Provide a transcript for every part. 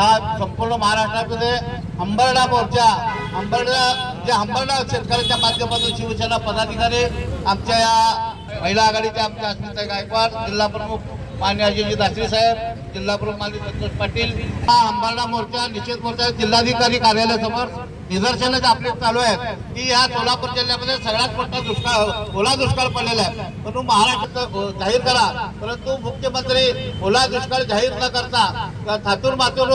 हा संपूर्ण महाराष्ट्रामध्ये अंबरडा मोर्चा अंबरडा जे अंबरडा शेतकऱ्यांच्या माध्यमातून शिवसेना पदाधिकारी आमच्या या महिला आघाडीच्या आमच्या अस्मिता गायकवाड जिल्हा प्रमुख मान्य अजयजी म्हणजे दासरी साहेब जिल्हा प्रमुख मान्य संतोष पाटील हा अंबरडा मोर्चा निषेध मोर्चा जिल्हाधिकारी कार्यालयासमोर निदर्शनं आपले चालू आहेत की या सोलापूर जिल्ह्यामध्ये सगळ्यात मोठा दुष्काळ ओला दुष्काळ पडलेला आहे. म्हणून महाराष्ट्र हो, जाहीर करा. परंतु मुख्यमंत्री ओला दुष्काळ जाहीर न करता थातूर मातूर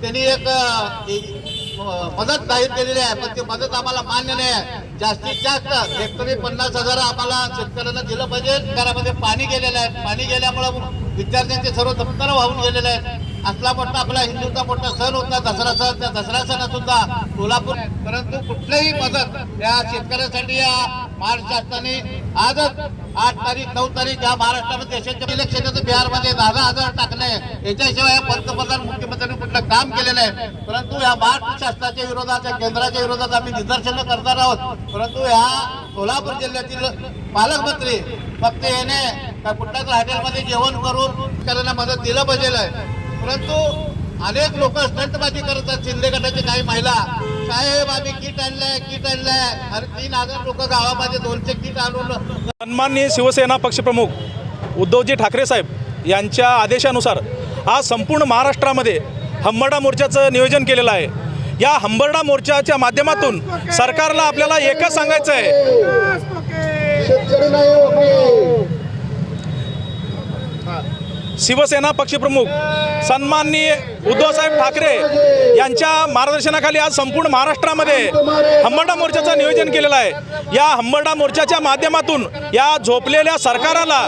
त्यांनी एक मदत जाहीर केलेली आहे पण ती मदत आम्हाला मान्य नाही. आहे जास्तीत जास्त हेक्टरी पन्नास हजार आम्हाला शेतकऱ्यांना दिलं पाहिजे. घरामध्ये पाणी गेलेलं आहे. पाणी गेल्यामुळं विद्यार्थ्यांचे सर्व दप्तर वाहून गेलेले आहेत. असला मोठा आपला हिंदूचा मोठा सण होता दसरा सण त्या दसरा सणात सुद्धा सोलापूर परंतु कुठलीही मदत या शेतकऱ्यांसाठी या महाराष्ट्र शासनाने आजच आठ तारीख नऊ तारीख या महाराष्ट्रामध्ये देशाच्या इलेक्शनाचं बिहारमध्ये दहा हजार टाकले याच्याशिवाय पंतप्रधान मुख्यमंत्र्यांनी कुठलं काम केलेलं आहे. परंतु या महाराष्ट्र शासनाच्या विरोधात या केंद्राच्या विरोधात आम्ही निदर्शनं करणार आहोत. परंतु या सोलापूर जिल्ह्यातील पालकमंत्री फक्त येणे कुठल्याच हॉटेलमध्ये जेवण करून शेतकऱ्यांना मदत दिलं पाहिजे परंतु अनेक लोक स्टंटबाजी करतात शिंदे गटाचे काही महिला. साहेब आम्ही किट आणलंय किट आणलंय. अरे तीन हजार लोक गावामध्ये दोनशे किट आणून सन्माननीय शिवसेना पक्षप्रमुख उद्धवजी ठाकरे साहेब यांच्या आदेशानुसार आज संपूर्ण महाराष्ट्रामध्ये हंबरडा मोर्चाचं नियोजन केलेलं आहे. या हंबरडा मोर्चाच्या माध्यमातून सरकारला आपल्याला एकच सांगायचं आहे शिवसेना पक्षप्रमुख सन्माननीय उद्धवसाहेब ठाकरे यांच्या मार्गदर्शनाखाली आज संपूर्ण महाराष्ट्रामध्ये हंबरडा मोर्चाचं नियोजन केलेलं आहे. या हंबरडा मोर्चाच्या माध्यमातून या झोपलेल्या सरकाराला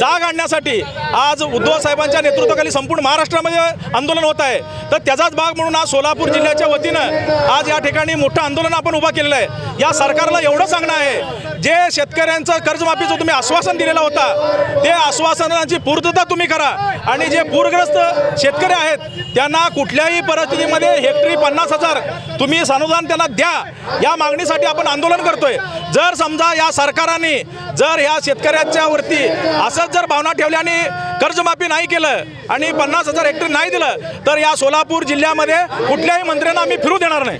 जाग आणण्यासाठी आज उद्धव साहेबांच्या नेतृत्वाखाली संपूर्ण महाराष्ट्रामध्ये आंदोलन होत आहे. तर त्याचाच भाग म्हणून आज सोलापूर जिल्ह्याच्या वतीनं आज या ठिकाणी मोठं आंदोलन आपण उभा केलेलं आहे. या सरकारला एवढं सांगणं आहे जे शेतकऱ्यांचं कर्जमाफीचं तुम्ही आश्वासन दिलेलं होता ते आश्वासनाची पूर्तता तुम्ही करा. आणि जे पूरग्रस्त शेतकरी आहेत त्यांना कुठल्याही परिस्थितीमध्ये हेक्टरी पन्नास हजार तुम्ही अनुदान त्यांना द्या. या मागणीसाठी आपण आंदोलन करतोय. जर समजा या सरकाराने जर या शेतकऱ्याच्या वरती असंच जर भावना ठेवल्या आणि कर्जमाफी नाही केलं आणि पन्नास हजार हेक्टर नाही दिलं तर या सोलापूर जिल्ह्यामध्ये कुठल्याही मंत्र्यांना आम्ही फिरू देणार नाही.